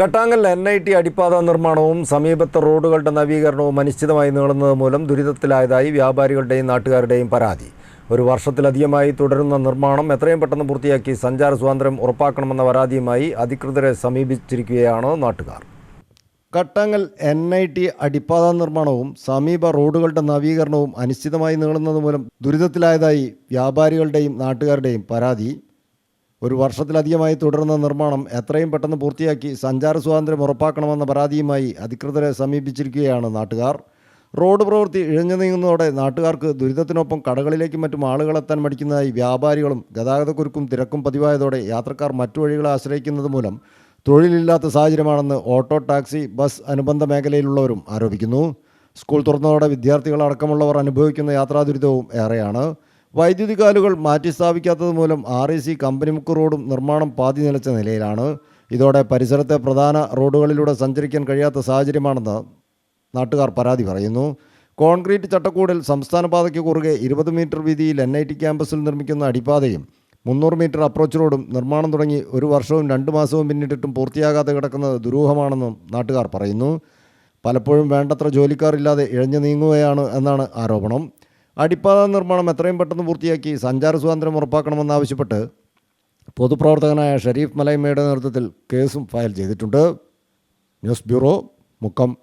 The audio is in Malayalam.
കട്ടാങ്ങൽ എൻ ഐ ടി അടിപ്പാത നിർമ്മാണവും സമീപത്തെ റോഡുകളുടെ നവീകരണവും അനിശ്ചിതമായി നീളുന്നത് മൂലം ദുരിതത്തിലായതായി വ്യാപാരികളുടെയും നാട്ടുകാരുടെയും പരാതി. ഒരു വർഷത്തിലധികമായി തുടരുന്ന നിർമ്മാണം എത്രയും പെട്ടെന്ന് പൂർത്തിയാക്കി സഞ്ചാര സ്വാതന്ത്ര്യം ഉറപ്പാക്കണമെന്ന പരാതിയുമായി അധികൃതരെ സമീപിച്ചിരിക്കുകയാണ് നാട്ടുകാർ. കട്ടാങ്ങൽ എൻ ഐ ടി അടിപ്പാത നിർമ്മാണവും സമീപ റോഡുകളുടെ നവീകരണവും അനിശ്ചിതമായി നീളുന്നത് മൂലം ദുരിതത്തിലായതായി വ്യാപാരികളുടെയും നാട്ടുകാരുടെയും പരാതി. ഒരു വർഷത്തിലധികമായി തുടരുന്ന നിർമ്മാണം എത്രയും പെട്ടെന്ന് പൂർത്തിയാക്കി സഞ്ചാര സ്വാതന്ത്ര്യം ഉറപ്പാക്കണമെന്ന പരാതിയുമായി അധികൃതരെ സമീപിച്ചിരിക്കുകയാണ് നാട്ടുകാർ. റോഡ് പ്രവൃത്തി ഇഴഞ്ഞു നീങ്ങുന്നതോടെ നാട്ടുകാർക്ക് ദുരിതത്തിനൊപ്പം കടകളിലേക്കും മറ്റും ആളുകളെത്താൻ മടിക്കുന്നതായി വ്യാപാരികളും ഗതാഗതക്കുരുക്കും തിരക്കും പതിവായതോടെ യാത്രക്കാർ മറ്റു വഴികളെ ആശ്രയിക്കുന്നത് മൂലം തൊഴിലില്ലാത്ത സാഹചര്യമാണെന്ന് ഓട്ടോ ടാക്സി ബസ് അനുബന്ധ മേഖലയിലുള്ളവരും ആരോപിക്കുന്നു. സ്കൂൾ തുറന്നതോടെ വിദ്യാർത്ഥികളടക്കമുള്ളവർ അനുഭവിക്കുന്ന യാത്രാ ദുരിതവും ഏറെയാണ്. വൈദ്യുതി കാലുകൾ മാറ്റിസ്ഥാപിക്കാത്തത് മൂലം ആർ ഇ സി കമ്പനിമുക്ക് റോഡും നിർമ്മാണം പാതി നിലച്ച നിലയിലാണ്. ഇതോടെ പരിസരത്തെ പ്രധാന റോഡുകളിലൂടെ സഞ്ചരിക്കാൻ കഴിയാത്ത സാഹചര്യമാണെന്ന് നാട്ടുകാർ പരാതി പറയുന്നു. കോൺക്രീറ്റ് ചട്ടക്കൂടിൽ സംസ്ഥാന പാതയ്ക്ക് കുറുകെ ഇരുപത് മീറ്റർ വീതിയിൽ എൻ ഐ ടി ക്യാമ്പസിൽ നിർമ്മിക്കുന്ന അടിപ്പാതയും മുന്നൂറ് മീറ്റർ അപ്രോച്ച് റോഡും നിർമ്മാണം തുടങ്ങി ഒരു വർഷവും രണ്ട് മാസവും പിന്നിട്ടിട്ടും പൂർത്തിയാകാതെ കിടക്കുന്നത് ദുരൂഹമാണെന്നും നാട്ടുകാർ പറയുന്നു. പലപ്പോഴും വേണ്ടത്ര ജോലിക്കാരില്ലാതെ ഇഴഞ്ഞു നീങ്ങുകയാണ് എന്നാണ് ആരോപണം. അടിപ്പാത നിർമ്മാണം എത്രയും പെട്ടെന്ന് പൂർത്തിയാക്കി സഞ്ചാര സ്വാതന്ത്ര്യം ഉറപ്പാക്കണമെന്നാവശ്യപ്പെട്ട് പൊതുപ്രവർത്തകനായ ഷരീഫ് മലൈമയുടെ നേതൃത്വത്തിൽ കേസും ഫയൽ ചെയ്തിട്ടുണ്ട്. News bureau Mukkam.